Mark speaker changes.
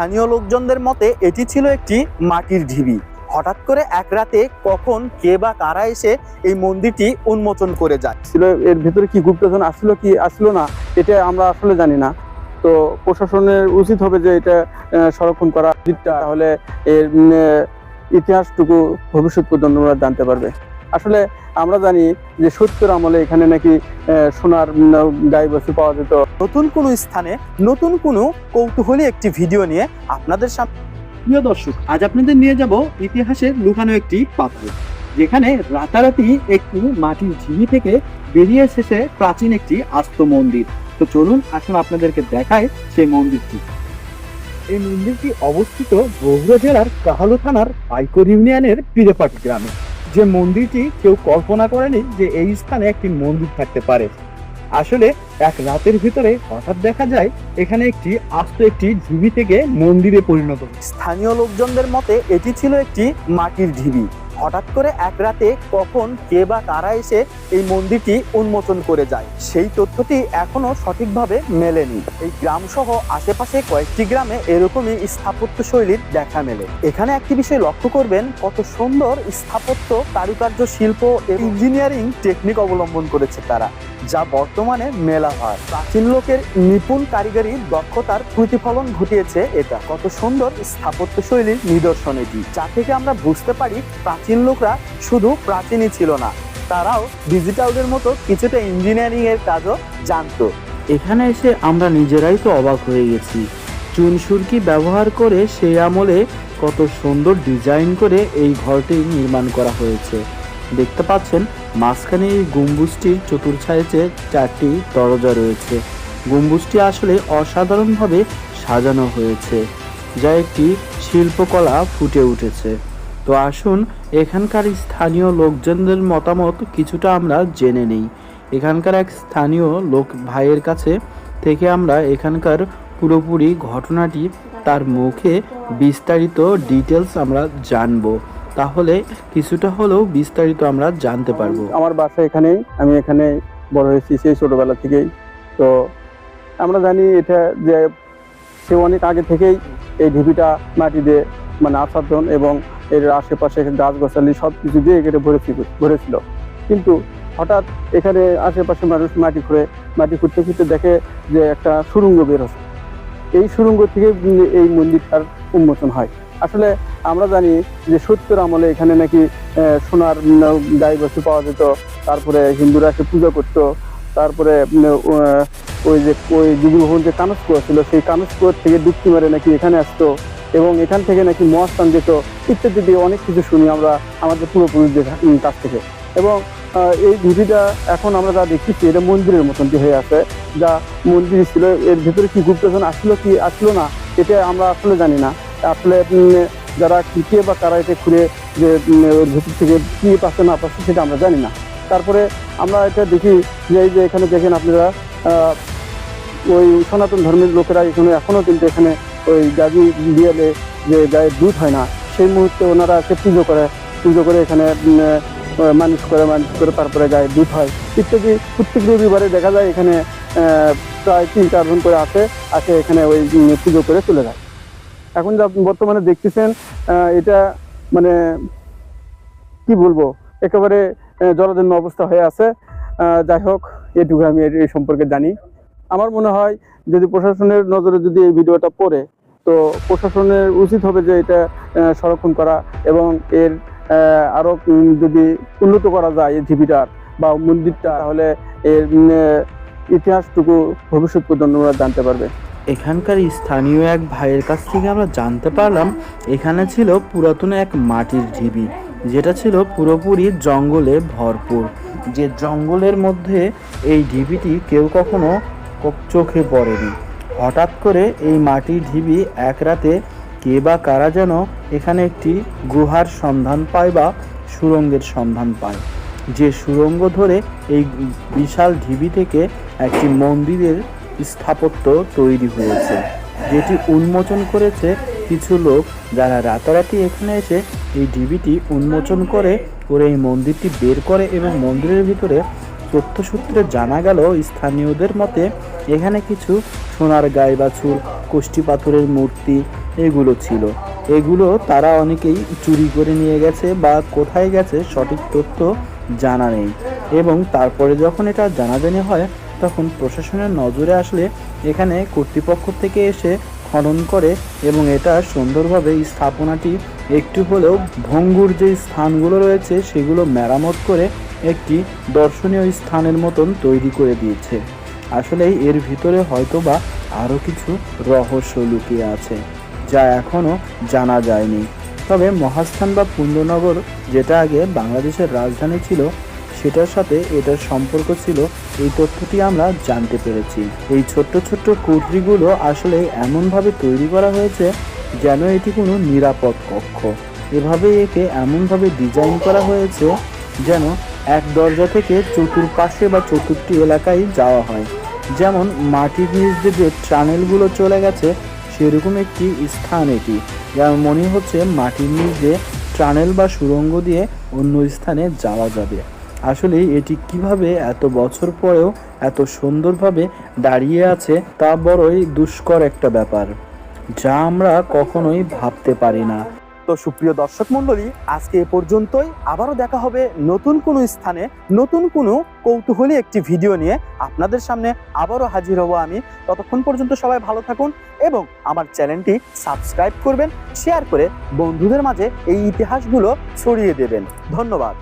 Speaker 1: স্থানীয় লোকজনদের মতে এটি ছিল একটি মাটির ঢিবি। হঠাৎ করে এক রাতে কখন কে বা কারা এসে এই মন্দিরটি উন্মোচন করে যায়?
Speaker 2: ছিল এর ভিতরে কি গুপ্তধন আসলো কি আসলো না এটা আমরা আসলে জানি না। তো প্রশাসনের উচিত হবে যে এটা সংরক্ষণ করা তাহলে এর ইতিহাসটুকু ভবিষ্যৎ প্রজন্মরা জানতে পারবে। আসলে আমরা জানি যে সত্যের আমলে এখানে নাকি সোনার উম, গাই বসে পাওয়া যেত।
Speaker 1: নতুন কোনো স্থানে নতুন কোনো কৌতূহলী একটি ভিডিও নিয়ে আপনাদের সামনে প্রিয় দর্শক, আজ আপনাদের নিয়ে যাব ইতিহাসের লুকানো একটি পাত্র, যেখানে রাতারাতি একটি মাটির ঝিমি থেকে বেরিয়ে এসেছে প্রাচীন একটি আস্ত মন্দির। তো চলুন, আসুন আপনাদেরকে দেখায় সেই মন্দিরটি। এই মন্দিরটি অবস্থিত বগুড়া জেলার কাহালু থানার পাইকর ইউনিয়নের পিরেপাটি গ্রামে। যে মন্দিরটি কেউ কল্পনা করেনি যে এই স্থানে একটি মন্দির থাকতে পারে। আসলে এক রাতের ভিতরে হঠাৎ দেখা যায় এখানে একটি আস্ত একটি ঢিবি থেকে মন্দিরে পরিণত স্থানীয় লোকজনদের মতে এটি ছিল একটি মাটির ঢিবি হঠাৎ করে এক রাতে কখন কে বা কারা এসে এই মন্দিরটি উন্মোচন করে যায়, সেই তথ্যটি এখনও সঠিকভাবে মেলেনি। এই গ্রাম সহ আশেপাশে কয়েকটি গ্রামে এরকমই স্থাপত্য শৈলীর দেখা মেলে। এখানে একটি বিষয় লক্ষ্য করবেন, কত সুন্দর স্থাপত্য, কারুকার্য, শিল্প এবং ইঞ্জিনিয়ারিং টেকনিক অবলম্বন করেছে তারা, যা বর্তমানে মেলা হয়। প্রাচীন লোকের নিপুণ কারিগরি দক্ষতার প্রতিফলন ঘটিয়েছে এটা। কত সুন্দর স্থাপত্য শৈলীর নিদর্শন এটি যা থেকে আমরা বুঝতে পারি প্রাচীন লোকরা শুধু প্রাচীনই ছিল না, তারাও ডিজিটালদের মতো কিছুটা ইঞ্জিনিয়ারিং এর কাজও জানতো।
Speaker 3: এখানে এসে আমরা নিজেরাই তো অবাক হয়ে গেছি। চুন সুরকি ব্যবহার করে সেই আমলে কত সুন্দর ডিজাইন করে এই ঘরটি নির্মাণ করা হয়েছে। দেখতে পাচ্ছেন, মাঝখানে এই গম্বুজটির চতুর্থাইতে চারটি দরজা রয়েছে। গম্বুজটি আসলে অসাধারণভাবে সাজানো হয়েছে, যা একটি শিল্পকলা ফুটে উঠেছে। তো আসুন, এখানকার স্থানীয় লোকজনদের মতামত কিছুটা আমরা জেনে নেই। এখানকার এক স্থানীয় লোক ভাইয়ের কাছে থেকে আমরা এখানকার পুরোপুরি ঘটনাটি তার মুখে বিস্তারিত ডিটেলস আমরা জানব। তাহলে কিছুটা হলেও বিস্তারিত আমরা জানতে পারব।
Speaker 2: আমার বাসা এখানেই, আমি এখানে বড় হয়েছি সেই ছোটোবেলা থেকেই। তো আমরা জানি এটা যে, সে অনেক আগে থেকেই এই ঢিপিটা মাটি দিয়ে মানে আচ্ছাদন এবং এর আশেপাশে গাছ গাছালি সব কিছু দিয়ে এখানে ভরেছিল ভরেছিল। কিন্তু হঠাৎ এখানে আশেপাশে মানুষ মাটি খুঁড়ে, মাটি খুঁড়তে খুঁড়তে দেখে যে একটা সুরঙ্গ বের হচ্ছে। এই সুড়ঙ্গ থেকে এই মন্দিরটার উন্মোচন হয়। আসলে আমরা জানি যে সত্যের আমলে এখানে নাকি সোনার গাই বস্তু পাওয়া যেত। তারপরে হিন্দুরা এসে পুজো করতো। তারপরে ওই যে, ওই দিদিমোহন যে কানস কুয়া ছিল, সেই কানস কুয়ার থেকে ডুবকি মারে নাকি এখানে আসতো। এবং এখান থেকে নাকি মহাস্থান যেত, ইত্যাদি দিয়ে অনেক কিছু শুনি আমরা আমাদের পূর্বপুরুষদের কাছ থেকে। এবং এই ঢিবিটা এখন আমরা যা দেখতেছি, এটা মন্দিরের মতন যে হয়ে আছে, যা মন্দির ছিল, এর ভিতরে কি গুপ্তজন আসলো কি, আসলো না, এটা আমরা আসলে জানি না। আসলে যারা কি কে বা কারা এটা ঘুরে যে ওর ভিতর থেকে কি পাচ্ছে না পাচ্ছে সেটা আমরা জানি না। তারপরে আমরা এটা দেখি যে, এই যে এখানে দেখেন আপনারা ওই সনাতন ধর্মের লোকেরা এখানে এখনও কিন্তু এখানে ওই গাজী দিয়ালে যে গায়ে দুধ হয় না, সেই মুহূর্তে ওনারা এসে পুজো করে পুজো করে এখানে মানুষ করে মানুষ করে তারপরে গায়ে দুধ হয়। ইত্যাদি প্রত্যেক রবিবারে দেখা যায় এখানে প্রায় তিন চারজন করে আসে আসে এখানে ওই পুজো করে চলে যায়। এখন যা বর্তমানে দেখতেছেন এটা মানে কি বলব, একেবারে জরাজীর্ণ অবস্থা হয়ে আছে। যাই হোক, এটুকু আমি এই সম্পর্কে জানি। আমার মনে হয় যদি প্রশাসনের নজরে যদি এই ভিডিওটা পড়ে, তো প্রশাসনের উচিত হবে যে এটা সংরক্ষণ করা এবং এর আরও যদি উন্নত করা যায় এই ঢিবিটার বা মন্দিরটা, তাহলে এর ইতিহাসটুকু ভবিষ্যৎ প্রজন্মরা জানতে পারবে।
Speaker 3: এখানকার স্থানীয় এক ভাইয়ের কাছ থেকে আমরা জানতে পারলাম, এখানে ছিল পুরাতন এক মাটির ঢিবি যেটা ছিল পুরোপুরি জঙ্গলে ভরপুর। যে জঙ্গলের মধ্যে এই ঢিবিটি কেউ কখনো চোখে পড়েনি। হঠাৎ করে এই মাটির ঢিবি এক রাতে কে বা কারা যেন এখানে একটি গুহার সন্ধান পায় বা সুরঙ্গের সন্ধান পায়। যে সুরঙ্গ ধরে এই বিশাল ঢিবি থেকে একটি মন্দিরের স্থাপত্য তৈরি হয়েছে, যেটি উন্মোচন করেছে কিছু লোক যারা রাতারাতি এখানে এসে এই ঢিবিটি উন্মোচন করে করে এই মন্দিরটি বের করে এবং মন্দিরের ভিতরে তথ্যসূত্রে জানা গেল, স্থানীয়দের মতে এখানে কিছু সোনার গায়ে বাছুর কোষ্ঠী পাথরের মূর্তি এগুলো ছিল। এগুলো তারা অনেকেই চুরি করে নিয়ে গেছে বা কোথায় গেছে সঠিক তথ্য জানা নেই। এবং তারপরে যখন এটা জানাজানি হয়, তখন প্রশাসনের নজরে আসলে এখানে কর্তৃপক্ষ থেকে এসে খনন করে এবং এটা সুন্দরভাবে স্থাপনাটি একটু হলেও ভঙ্গুর যে স্থানগুলো রয়েছে, সেগুলো মেরামত করে একটি দর্শনীয় স্থানের মতন তৈরি করে দিয়েছে। আসলে এর ভিতরে হয়তো বা আরও কিছু রহস্য লুকিয়ে আছে, যা এখনও জানা যায়নি। তবে মহাস্থান বা পুণ্যনগর যেটা আগে বাংলাদেশের রাজধানী ছিল, সেটার সাথে এটার সম্পর্ক ছিল, এই তথ্যটি আমরা জানতে পেরেছি। এই ছোট্ট ছোট্ট কুটরিগুলো আসলে এমনভাবে তৈরি করা হয়েছে যেন এটি কোনো নিরাপদ কক্ষ। এভাবে একে এমনভাবে ডিজাইন করা হয়েছে যেন এক দরজা থেকে চতুর্পাশে বা চতুর্থী এলাকায় যাওয়া হয়। যেমন মাটির নিচ দিয়ে যে টানেলগুলো চলে গেছে, সেরকম একটি স্থান এটি। যেমন মনে হচ্ছে মাটির নিচ দিয়ে টানেল বা সুড়ঙ্গ দিয়ে অন্য স্থানে যাওয়া যাবে। আসলে এটি কীভাবে এত বছর পরেও এত সুন্দরভাবে দাঁড়িয়ে আছে, তা বড়ই দুষ্কর একটা ব্যাপার, যা আমরা কখনোই ভাবতে পারি না।
Speaker 1: তো সুপ্রিয় দর্শক মণ্ডলী, আজকে এ পর্যন্তই। আবারও দেখা হবে নতুন কোনো স্থানে, নতুন কোনো কৌতূহলী একটি ভিডিও নিয়ে। আপনাদের সামনে আবারও হাজির হব আমি। ততক্ষণ পর্যন্ত সবাই ভালো থাকুন এবং আমার চ্যানেলটি সাবস্ক্রাইব করবেন, শেয়ার করে বন্ধুদের মাঝে এই ইতিহাসগুলো ছড়িয়ে দেবেন। ধন্যবাদ।